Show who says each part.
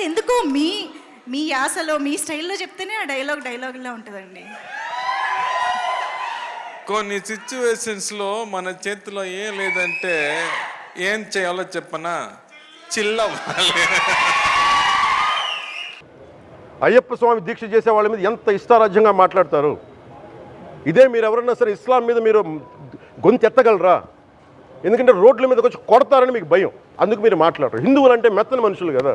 Speaker 1: ఇది ఎందుకు మీ మీ యాసలో మీ స్టైల్లో చెప్తేనే ఆ డైలాగ్ డైలాగ్లా ఉంటుందండి.
Speaker 2: కొన్ని సిచ్యువేషన్స్లో మన చేతిలో ఏం లేదంటే ఏం చేయాలో చెప్పనా? చిల్లవ్వాలి.
Speaker 3: అయ్యప్ప స్వామి దీక్ష చేసే వాళ్ళ మీద ఎంత ఇష్టారాజ్యంగా మాట్లాడతారు? ఇదే మీరు ఎవరన్నా సరే ఇస్లాం మీద మీరు గొంతు ఎత్తగలరా? ఎందుకంటే రోడ్ల మీదకి వచ్చి కొడతారని మీకు భయం. అందుకు మీరు మాట్లాడరు. హిందువులు అంటే మెత్తని మనుషులు కదా.